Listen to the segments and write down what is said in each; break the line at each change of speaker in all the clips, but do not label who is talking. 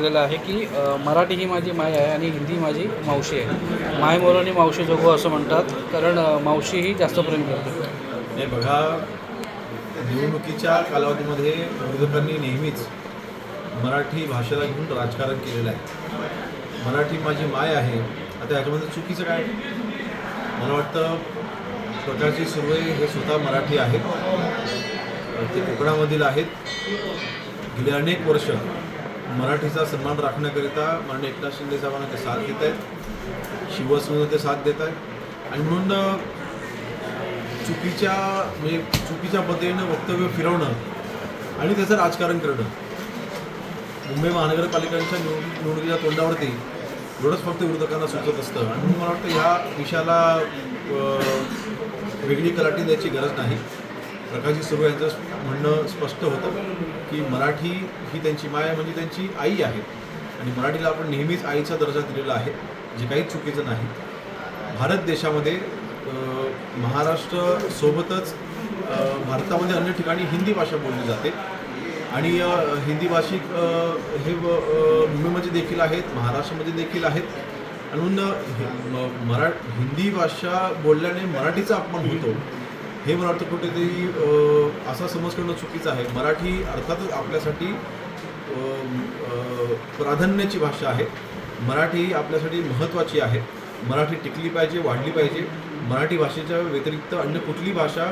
दिलेलं आहे की मराठी ही माझी माय आहे आणि हिंदी माझी मावशी आहे. माय मोरणी मावशी जोगो असं म्हणतात कारण मावशी ही जास्त प्रेम करते.
हे बघा निवडणुकीच्या कालावधीमध्ये विरोधकांनी नेहमीच मराठी भाषेला घेऊन राजकारण केलेलं आहे. मराठी माझी माय आहे आता याच्यामध्ये चुकीचं काय? मला वाटतं स्वतःची सुरवे हे स्वतः मराठी आहेत. ते कोकणामधील आहेत. गेले अनेक वर्ष मराठीचा सन्मान राखण्याकरिता माननीय एकनाथ शिंदे साहेबांना ते साथ देत आहेत. शिवसेनेला ते साथ देत आहेत. आणि म्हणून चुकीच्या म्हणजे चुकीच्या पद्धतीनं वक्तव्य फिरवणं आणि त्याचं राजकारण करणं. मुंबई महानगरपालिकांच्या निवड निवडणुकीच्या तोंडावरती एवढंच फक्त विरोधकांना सुचत असतं. आणि मला वाटतं ह्या विषयाला वेगळी कलाटी द्यायची गरज नाही. प्रकाशजी सुरू यांचं म्हणणं स्पष्ट होतं की मराठी ही त्यांची माय म्हणजे त्यांची आई आहे. आणि मराठीला आपण नेहमीच आईचा दर्जा दिलेला आहे जे काही चुकीचं नाही. भारत देशामध्ये महाराष्ट्रसोबतच महाराष्ट्र सोबतच भारतामध्ये अन्य ठिकाणी हिंदी भाषा बोलली जाते. आणि हिंदी भाषिक हे मुंबईमध्ये देखील आहेत महाराष्ट्रामध्ये देखील आहेत. म्हणून म- मरा हिंदी भाषा बोलल्याने मराठीचा अपमान होतो. हे मला वाटतं कुठेतरी असा समज करणं चुकीचं आहे. मराठी अर्थातच आपल्यासाठी प्राधान्याची भाषा आहे. मराठी ही आपल्यासाठी महत्त्वाची आहे. मराठी टिकली पाहिजे वाढली पाहिजे. मराठी भाषेच्या व्यतिरिक्त अन्य कुठली भाषा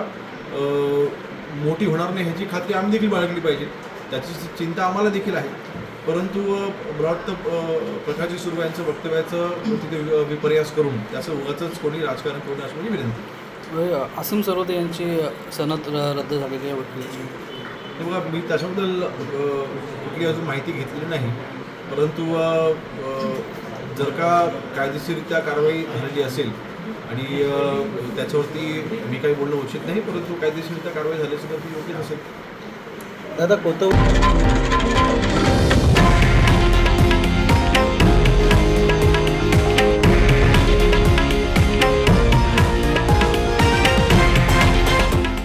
मोठी होणार नाही ह्याची खात्री आम्ही देखील बाळगली पाहिजे. त्याची चिंता आम्हाला देखील आहे. परंतु अ, प्रकाशजी सुरू यांचं वक्तव्याचं तिथे विपर्यास करून त्याचं उगाच कोणी राजकारण करू नये अशी माझी विनंती
आसिम सरोदे यांची सनद रद्द झालेली आहे वकिलाची.
हे बघा मी त्याच्याबद्दल कुठली अजून माहिती घेतलेली नाही. परंतु जर का कायदेशीररित्या कारवाई झालेली असेल आणि त्याच्यावरती मी काही बोलणं उचित नाही परंतु कायदेशीररित्या कारवाई झाली असेल तर ती योग्यच असेल
दादा कोथव